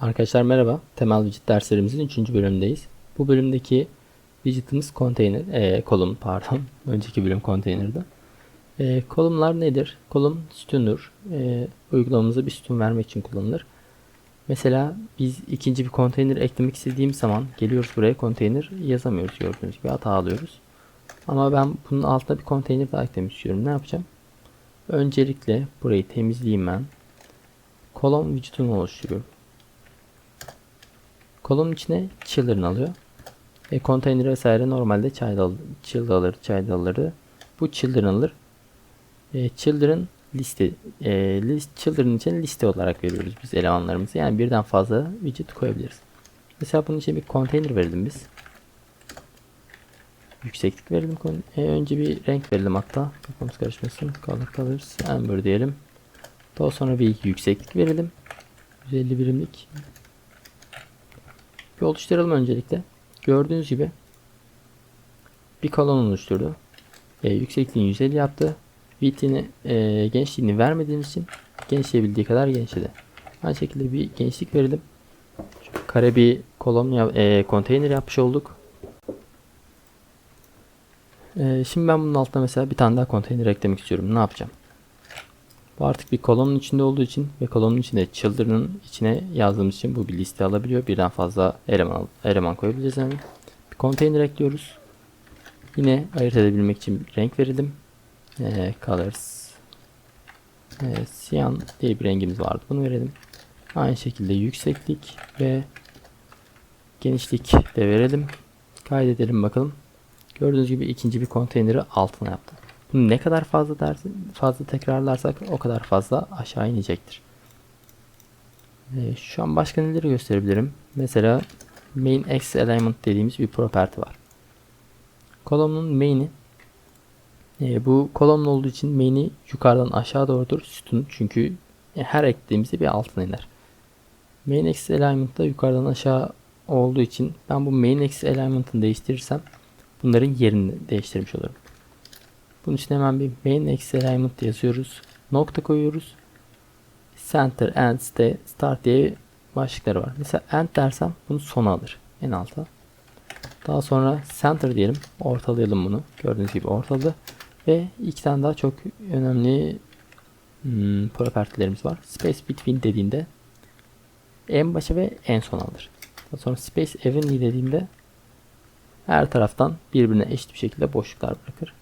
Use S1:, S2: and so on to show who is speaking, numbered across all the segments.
S1: Arkadaşlar merhaba. Temel widget derslerimizin 3. bölümündeyiz. Bu bölümdeki widget'ımız container, e, kolum pardon. Önceki bölüm container'dı. E, kolumlar nedir? Kolum sütundur. E, uygulamamıza bir sütun vermek için kullanılır. Mesela biz ikinci bir konteyner eklemek istediğim zaman geliyoruz buraya konteyner yazamıyoruz gördüğünüz gibi hata alıyoruz. Ama ben bunun altına bir konteyner daha eklemek istiyorum. Ne yapacağım? Öncelikle burayı temizleyeyim ben. Kolon widget'ını oluşturuyorum. Kolonun içine children alıyor. E, container vesaire normalde child, child alır, child alırdı. Bu children alır. E, children liste e, list, children için liste olarak veriyoruz biz elemanlarımızı. Yani birden fazla widget koyabiliriz. Mesela bunun için bir container verelim biz. Yükseklik verelim. E, önce bir renk verelim hatta. Kafamız karışmasın. Color colors amber diyelim. Daha sonra bir yükseklik verelim. 150 birimlik bir oluşturalım öncelikle. Gördüğünüz gibi bir kolon oluşturdu. E, yüksekliğini 150 yaptı. Width'ini, e, genişliğini vermediğimiz için genişleyebildiği kadar genişledi. Aynı şekilde bir genişlik verelim. Şu kare bir kolon, e, konteyner yapmış olduk. E, şimdi ben bunun altına mesela bir tane daha konteyner eklemek istiyorum. Ne yapacağım? Bu artık bir kolonun içinde olduğu için ve kolonun içinde children'ın içine yazdığımız için bu bir liste alabiliyor. Birden fazla eleman, eleman koyabileceğiz yani. Bir konteyner ekliyoruz. Yine ayırt edebilmek için renk verelim. Ee, colors. Ee, siyan diye bir rengimiz vardı. Bunu verelim. Aynı şekilde yükseklik ve genişlik de verelim. Kaydedelim bakalım. Gördüğünüz gibi ikinci bir konteyneri altına yaptım. Ne kadar fazla dersin, fazla tekrarlarsak o kadar fazla aşağı inecektir. Ee, şu an başka neleri gösterebilirim? Mesela main x element dediğimiz bir property var. Kolonun main'i e, bu kolon olduğu için main'i yukarıdan aşağı doğrudur sütun çünkü her eklediğimizde bir altına iner. Main x element da yukarıdan aşağı olduğu için ben bu main x element'ını değiştirirsem bunların yerini değiştirmiş olurum. Bunun için hemen bir main eksi alignment yazıyoruz. Nokta koyuyoruz. Center, stay, start diye başlıkları var. Mesela end dersem bunu sona alır. En alta. Daha sonra center diyelim. Ortalayalım bunu. Gördüğünüz gibi ortaladı. Ve iki tane daha çok önemli hmm, propertilerimiz var. Space between dediğinde en başa ve en son alır. Daha sonra space evenly dediğinde her taraftan birbirine eşit bir şekilde boşluklar bırakır.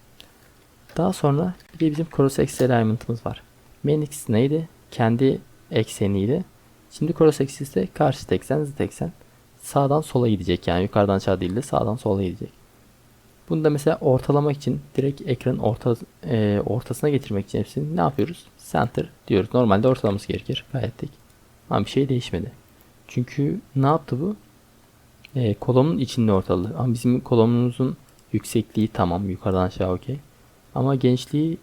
S1: Daha sonra bir de bizim cross axis alignment'ımız var. Main axis neydi? Kendi ekseniydi. Şimdi cross axis de karşı eksen zıt eksen. Sağdan sola gidecek yani yukarıdan aşağı değil de sağdan sola gidecek. Bunu da mesela ortalamak için direkt ekranın orta, e, ortasına getirmek için hepsini ne yapıyoruz? Center diyoruz. Normalde ortalaması gerekir. Gayet tek. Ama bir şey değişmedi. Çünkü ne yaptı bu? E, kolonun içinde ortalığı. Ama bizim kolonumuzun yüksekliği tamam. Yukarıdan aşağı okey. Ama gençliği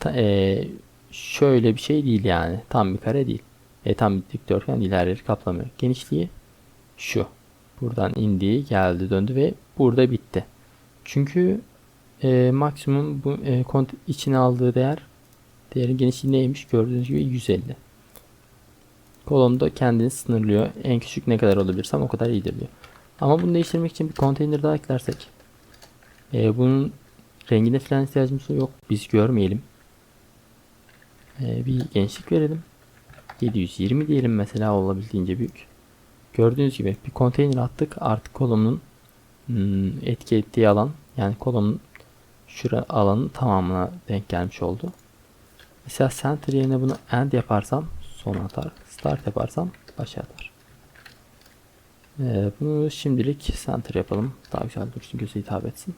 S1: ta, e, şöyle bir şey değil yani. Tam bir kare değil. E, tam bir dikdörtgen değil kaplamıyor. Genişliği şu. Buradan indi, geldi, döndü ve burada bitti. Çünkü e, maksimum bu e, kont içine aldığı değer değerin genişliği neymiş? Gördüğünüz gibi 150. Kolonda kendini sınırlıyor. En küçük ne kadar olabilirsem o kadar iyidir diyor. Ama bunu değiştirmek için bir konteyner daha eklersek e, bunun Rengine falan ihtiyacımız yok. Biz görmeyelim. Ee, bir gençlik verelim. 720 diyelim mesela olabildiğince büyük. Gördüğünüz gibi bir konteyner attık. Artık kolonun hmm, etki ettiği alan yani kolonun şura alanın tamamına denk gelmiş oldu. Mesela center yerine bunu end yaparsam son atar. Start yaparsam başa atar. Ee, bunu şimdilik center yapalım. Daha güzel dursun göze hitap etsin.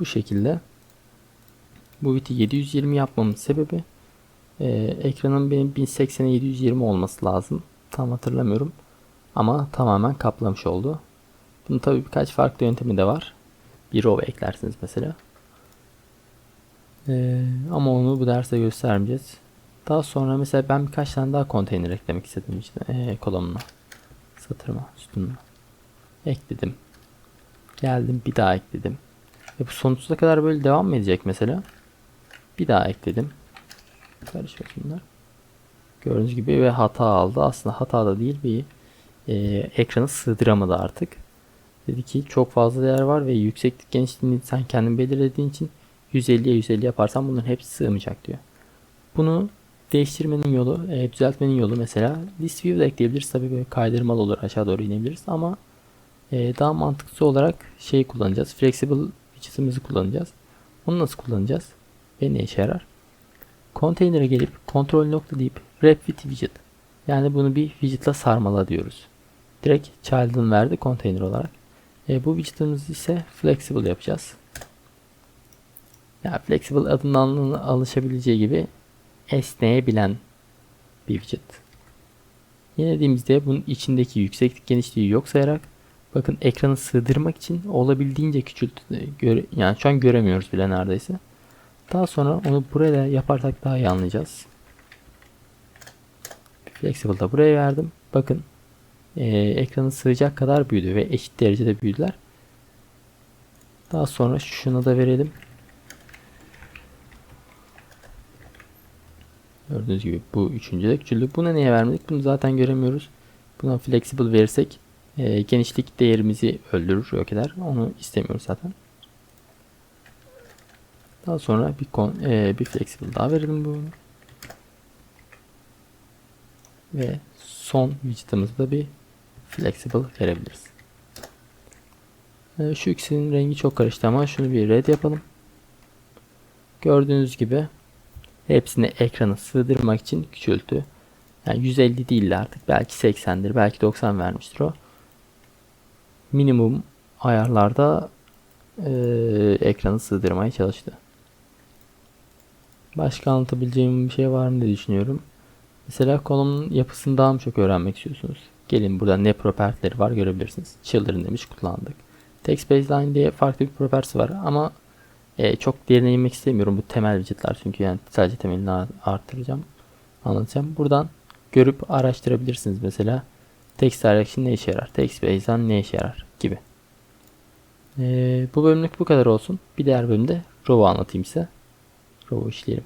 S1: Bu şekilde. Bu biti 720 yapmamın sebebi e, ekranın benim 1080'e 720 olması lazım. Tam hatırlamıyorum. Ama tamamen kaplamış oldu. Bunun tabi birkaç farklı yöntemi de var. Bir row eklersiniz mesela. Ee, ama onu bu derste göstermeyeceğiz. Daha sonra mesela ben birkaç tane daha konteyner eklemek istedim içine e, kolonuna. Satırıma, sütununa. Ekledim. Geldim bir daha ekledim. Ve bu sonsuza kadar böyle devam mı edecek mesela? Bir daha ekledim. Karışmasınlar. Gördüğünüz gibi ve hata aldı. Aslında hata da değil bir e, ekranı sığdıramadı artık. Dedi ki çok fazla değer var ve yükseklik genişliğini sen kendin belirlediğin için 150'ye 150 yaparsan bunların hepsi sığmayacak diyor. Bunu değiştirmenin yolu, e, düzeltmenin yolu mesela list view de ekleyebiliriz. Tabii böyle kaydırmalı olur aşağı doğru inebiliriz ama e, daha mantıklı olarak şey kullanacağız. Flexible widget'ımızı kullanacağız. Onu nasıl kullanacağız? Ve ne işe yarar? Container'a gelip kontrol nokta deyip wrap with widget. Yani bunu bir widget'la sarmala diyoruz. Direkt child'ın verdi container olarak. E, bu widget'ımızı ise flexible yapacağız. Yani flexible adından alışabileceği gibi esneyebilen bir widget. Yenilediğimizde bunun içindeki yükseklik genişliği yok sayarak bakın ekranı sığdırmak için olabildiğince küçült göre, yani şu an göremiyoruz bile neredeyse. Daha sonra onu buraya yaparsak daha iyi anlayacağız. Flexible da buraya verdim. Bakın e, ekranı sığacak kadar büyüdü ve eşit derecede büyüdüler. Daha sonra şuna da verelim. Gördüğünüz gibi bu üçüncü de küçüldü. Buna niye vermedik? Bunu zaten göremiyoruz. Buna flexible verirsek e, genişlik değerimizi öldürür, yok eder. Onu istemiyoruz zaten. Daha sonra bir kon, e, bir flexible daha verelim bunu. Ve son widget'ımızda da bir flexible verebiliriz. E, şu ikisinin rengi çok karıştı ama şunu bir red yapalım. Gördüğünüz gibi hepsini ekranı sığdırmak için küçültü. Yani 150 değil artık. Belki 80'dir. Belki 90 vermiştir o. Minimum ayarlarda e, ekranı sığdırmaya çalıştı. Başka anlatabileceğim bir şey var mı diye düşünüyorum. Mesela kolonun yapısını daha mı çok öğrenmek istiyorsunuz? Gelin burada ne propertileri var görebilirsiniz. Children demiş kullandık. Text baseline diye farklı bir propertisi var ama e, çok derine inmek istemiyorum bu temel widgetler çünkü yani sadece temelini arttıracağım. Anlatacağım. Buradan görüp araştırabilirsiniz mesela. Text direction ne işe yarar? Text baseline ne işe yarar? Gibi. E, bu bölümlük bu kadar olsun. Bir diğer bölümde Row'u anlatayım size. Row'u işleyelim.